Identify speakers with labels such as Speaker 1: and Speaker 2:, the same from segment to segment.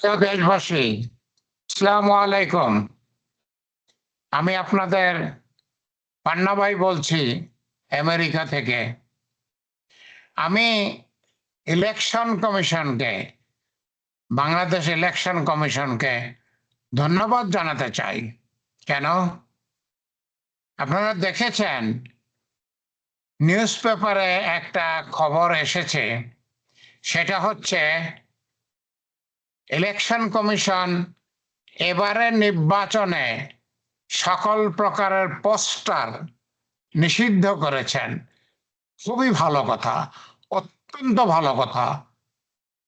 Speaker 1: প্রিয় দেশবাসী, আসসালামু আলাইকুম। আমি আপনাদের পান্না ভাই বলছি, আমেরিকা থেকে। আমি ইলেকশন কমিশনকে, বাংলাদেশ ইলেকশন কমিশনকে ধন্যবাদ জানাতে চাই। কেন? আপনারা দেখেছেন নিউজ পেপারে একটা খবর এসেছে, সেটা হচ্ছে ইলেকশন কমিশন এবারে নির্বাচনে সকল প্রকারের পোস্টার নিষিদ্ধ করেছেন। খুবই ভালো কথা, অত্যন্ত ভালো কথা।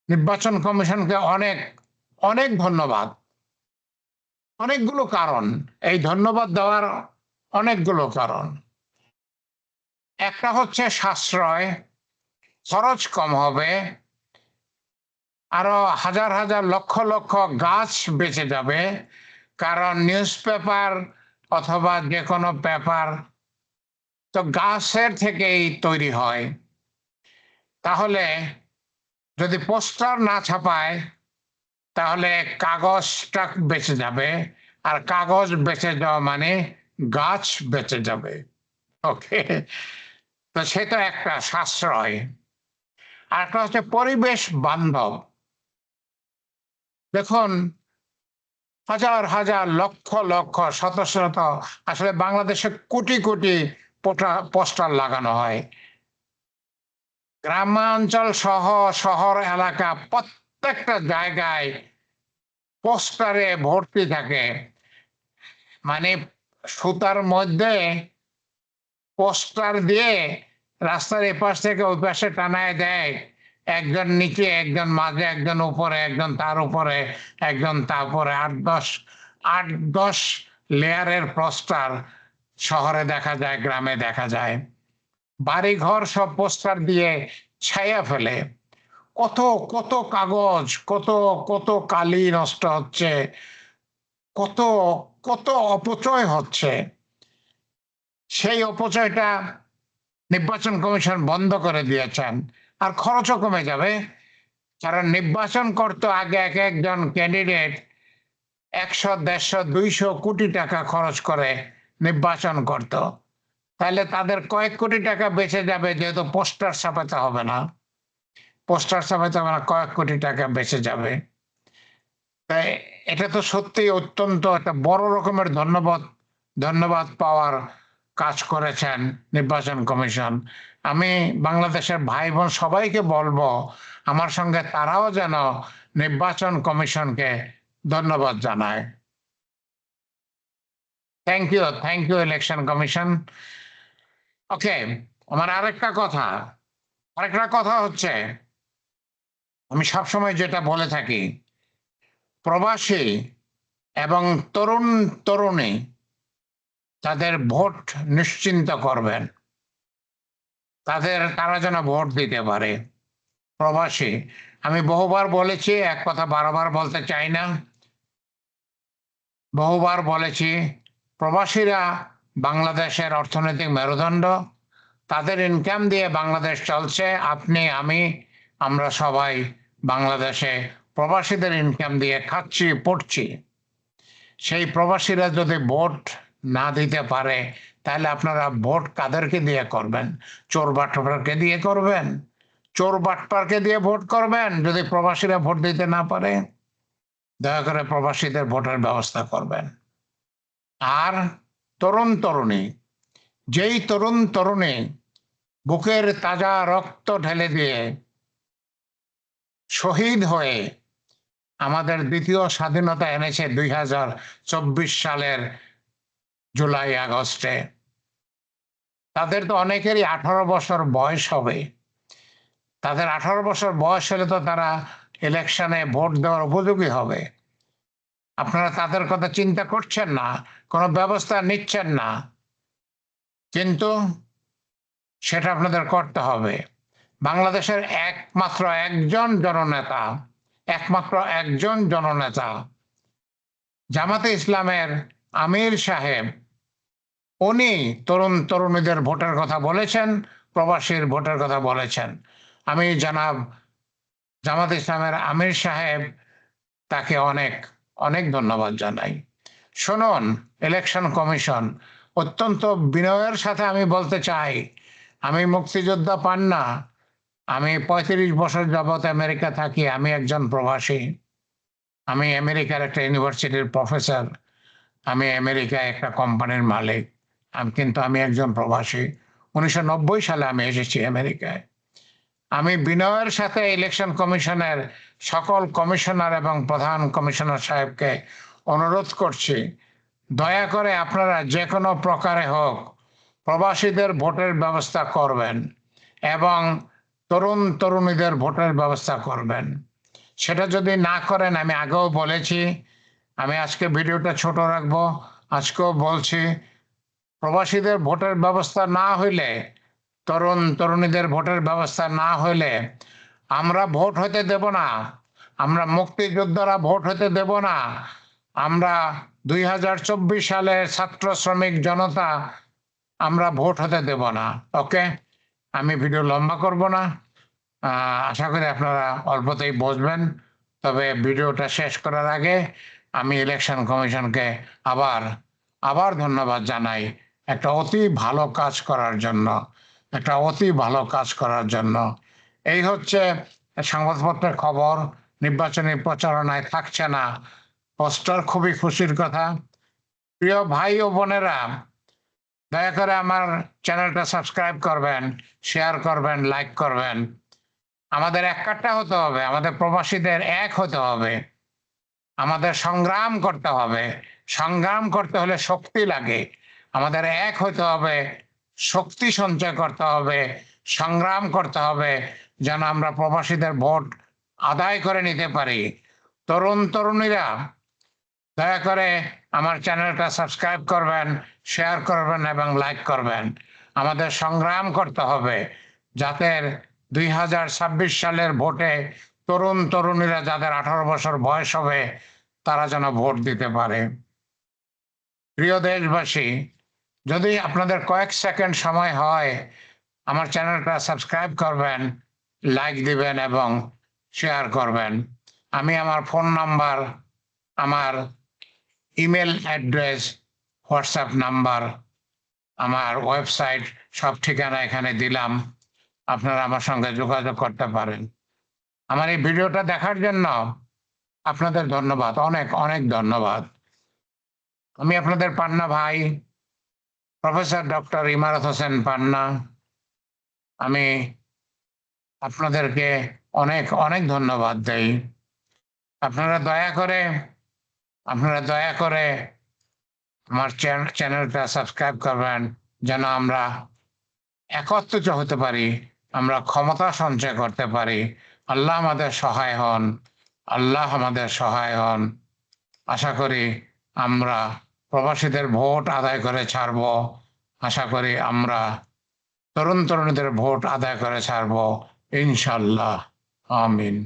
Speaker 1: নির্বাচন কমিশনকে অনেক অনেক ধন্যবাদ। অনেকগুলো কারণ, এই ধন্যবাদ দেওয়ার অনেকগুলো কারণ। একটা হচ্ছে সাশ্রয়, খরচ কম হবে। আরও হাজার হাজার লক্ষ লক্ষ গাছ বেঁচে যাবে, কারণ নিউজ পেপার অথবা যে কোনো পেপার তো গাছের থেকেই তৈরি হয়। তাহলে যদি পোস্টার না ছাপায়, তাহলে কাগজটা বেঁচে যাবে, আর কাগজ বেঁচে যাওয়া মানে গাছ বেঁচে যাবে। ওকে? তো সেটা একটা সাশ্রয়। আর একটা হচ্ছে পরিবেশ বান্ধব। দেখুন, হাজার হাজার, লক্ষ লক্ষ, শত শত, আসলে বাংলাদেশে কোটি কোটি পোস্টার লাগানো হয়। গ্রামাঞ্চল সহ শহর এলাকা প্রত্যেকটা জায়গায় পোস্টারে ভর্তি থাকে। মানে সুতার মধ্যে পোস্টার দিয়ে রাস্তার এপাশ থেকে ওই পাশে টানায় দেয়। একজন নিচে, একজন মাঝে, একজন উপরে, একজন তার উপরে, একজন তারপরে আট দশ আট দশ লেয়ারের পোস্টার শহরে দেখা যায়, গ্রামে দেখা যায়। বাড়ি ঘর সব পোস্টার দিয়ে ছায়া ফেলে। কত কত কাগজ, কত কত কালি নষ্ট হচ্ছে। কত কত অপচয় হচ্ছে। সেই অপচয়টা নির্বাচন কমিশন বন্ধ করে দিয়েছেন। আর খরচও কমে যাবে। কারণ নির্বাচন করতো আগে এক একজন ক্যান্ডিডেট একশো, দেড়শো, দুইশো কোটি টাকা খরচ করে নির্বাচন করত। তাহলে তাদের কয়েক কোটি টাকা বেঁচে যাবে যেহেতু পোস্টার ছাপাতে হবে না। পোস্টার ছাপাতে হবে না কয়েক কোটি টাকা বেঁচে যাবে। তাই এটা তো সত্যি অত্যন্ত একটা বড় রকমের ধন্যবাদ ধন্যবাদ পাওয়ার কাজ করেছেন নির্বাচন কমিশন। আমি বাংলাদেশের ভাই বোন সবাইকে বলব, আমার সঙ্গে তারাও যেন নির্বাচন কমিশনকে ধন্যবাদ জানায়। Thank you thank you election commission okay আমার আরেকটা কথা। আরেকটা কথা হচ্ছে, আমি সবসময় যেটা বলে থাকি, প্রবাসী এবং তরুণ তরুণী তাদের ভোট নিশ্চিন্ত করবেন। তাদের তারা যেন ভোট দিতে পারে? প্রবাসী। আমি বহুবার বলেছি, এক কথা বারবার বলতে চাই না। বহুবার বলেছি, প্রবাসীরা বাংলাদেশের অর্থনৈতিক মেরুদণ্ড, তাদের ইনকাম দিয়ে বাংলাদেশ চলছে, আপনি, আমি, আমরা সবাই বাংলাদেশে প্রবাসীদের ইনকাম দিয়ে খাচ্ছি, পড়ছি। সেই প্রবাসীরা যদি ভোট না দিতে পারে, তাহলে আপনারা ভোট কাদেরকে দিয়ে করবেন? চোর বাটপারকে দিয়ে করবেন? চোর বাটপারকে দিয়ে ভোট করবেন? যদি প্রবাসীরা ভোট দিতে না পারে, দয়া করে প্রবাসীদের ভোটের ব্যবস্থা করবেন। আর তরুণ তরুণী, যেই তরুণ তরুণী বুকের তাজা রক্ত ঢেলে দিয়ে শহীদ হয়ে আমাদের দ্বিতীয় স্বাধীনতা এনেছে দুই হাজার চব্বিশ সালের জুলাই, আগস্টে। তাদের তো অনেকেরই আঠারো বছর বয়স হবে। তাদের আঠারো বছর বয়স হলে তো তারা ইলেকশনে ভোট দেওয়ার উপযোগী হবে। আপনারা তাদের কথা চিন্তা করছেন না, কোনো ব্যবস্থা নিচ্ছেন না। কিন্তু সেটা আপনাদের করতে হবে। বাংলাদেশের একমাত্র একজন জননেতা, একমাত্র একজন জননেতা, জামাতে ইসলামের আমির সাহেব উনি তরুণ তরুণীদের ভোটের কথা বলেছেন, প্রবাসীর ভোটের কথা বলেছেন। আমি জানাব জামাত ইসলামের আমির সাহেব তাকে অনেক অনেক ধন্যবাদ জানাই। শুনুন, ইলেকশন কমিশন, অত্যন্ত বিনয়ের সাথে আমি বলতে চাই, আমি মুক্তিযোদ্ধা পান না, আমি পঁয়ত্রিশ বছর যাবৎ আমেরিকা থাকি, আমি একজন প্রবাসী। আমি আমেরিকার একটা ইউনিভার্সিটির প্রফেসর, আমি আমেরিকায় একটা কোম্পানির মালিক। আমি কিন্তু, আমি একজন প্রবাসী। উনিশশো নব্বই সালে আমি এসেছি আমেরিকায়। আমি বিনয়ের সাথে ইলেকশন কমিশনের সকল কমিশনার এবং প্রধান কমিশনার সাহেবকে অনুরোধ করছি, দয়া করে আপনারা যে কোনো প্রকারে হোক প্রবাসীদের ভোটের ব্যবস্থা করবেন এবং তরুণ তরুণীদের ভোটের ব্যবস্থা করবেন। সেটা যদি না করেন, আমি আগেও বলেছি, আমি আজকে ভিডিওটা ছোট রাখব, আজকেও বলছি প্রবাসীদের ভোটের ব্যবস্থা না হইলে, তরুণ তরুণীদের ভোটের ব্যবস্থা না হইলে আমরা ভোট হতে দেব না। আমরা মুক্তিযোদ্ধারা ভোট হতে দেব না। আমরা দুই হাজার চব্বিশ সালে ছাত্র শ্রমিক জনতা, আমরা ভোট হতে দেব না। ওকে? আমি ভিডিও লম্বা করব না। আশা করি আপনারা অল্পতেই বুঝবেন। তবে ভিডিওটা শেষ করার আগে আমি ইলেকশন কমিশনকে আবার আবার ধন্যবাদ জানাই। একটা অতি ভালো কাজ করার জন্য, একটা অতি ভালো কাজ করার জন্য। এই হচ্ছে সংবাদপত্রের খবর, নির্বাচনী প্রচারণায় থাকছে না। পোস্টার খুবই খুশির কথা। প্রিয় ভাই ও বোনেরা, দয়া করে আমার চ্যানেলটা সাবস্ক্রাইব করবেন, শেয়ার করবেন, লাইক করবেন। আমাদের এক কাট্টা হতে হবে, আমাদের প্রবাসীদের এক হতে হবে। আমাদের সংগ্রাম করতে হবে। সংগ্রাম করতে হলে শক্তি লাগে। আমাদের এক হতে হবে, শক্তি সঞ্চয় করতে হবে, সংগ্রাম করতে হবে, যেন আমরা প্রবাসীদের ভোট আদায় করে নিতে পারি। তরুণ তরুণীরা, দয়া করে আমার চ্যানেলটা সাবস্ক্রাইব করবেন, শেয়ার করবেন এবং লাইক করবেন। আমাদের সংগ্রাম করতে হবে, যাতে দুই হাজার ছাব্বিশ সালের ভোটে তরুণ তরুণীরা যাদের আঠারো বছর বয়স হবে, তারা যেন ভোট দিতে পারে। প্রিয় দেশবাসী যদি আপনাদের কয়েক সেকেন্ড সময় হয়, আমার চ্যানেলটা সাবস্ক্রাইব করবেন, লাইক দিবেন এবং শেয়ার করবেন। আমি আমার ফোন নাম্বার, আমার ইমেল অ্যাড্রেস, হোয়াটসঅ্যাপ নাম্বার, আমার ওয়েবসাইট, সব ঠিকানা এখানে দিলাম। আপনারা আমার সঙ্গে যোগাযোগ করতে পারেন। আমার এই ভিডিওটা দেখার জন্য আপনাদের ধন্যবাদ, অনেক অনেক ধন্যবাদ। আমি আপনাদের পান্না ভাই প্রফেসর ডক্টর ইমারত হোসেন পান্না আমি আপনাদেরকে অনেক অনেক ধন্যবাদ দেই। আপনারা দয়া করে, আপনারা দয়া করে আমার চ্যান- চ্যানেলটা সাবস্ক্রাইব করবেন যেন আমরা একত্রিত হতে পারি, আমরা ক্ষমতা সঞ্চয় করতে পারি। আল্লাহ আমাদের সহায় হন, আল্লাহ আমাদের সহায় হন। আশা করি আমরা প্রবাসীদের ভোট আদায় করে ছাড়ব। আশা করি আমরা তরুণ তরুণীদের ভোট আদায় করে ছাড়ব। ইনশাল্লাহ আমিন।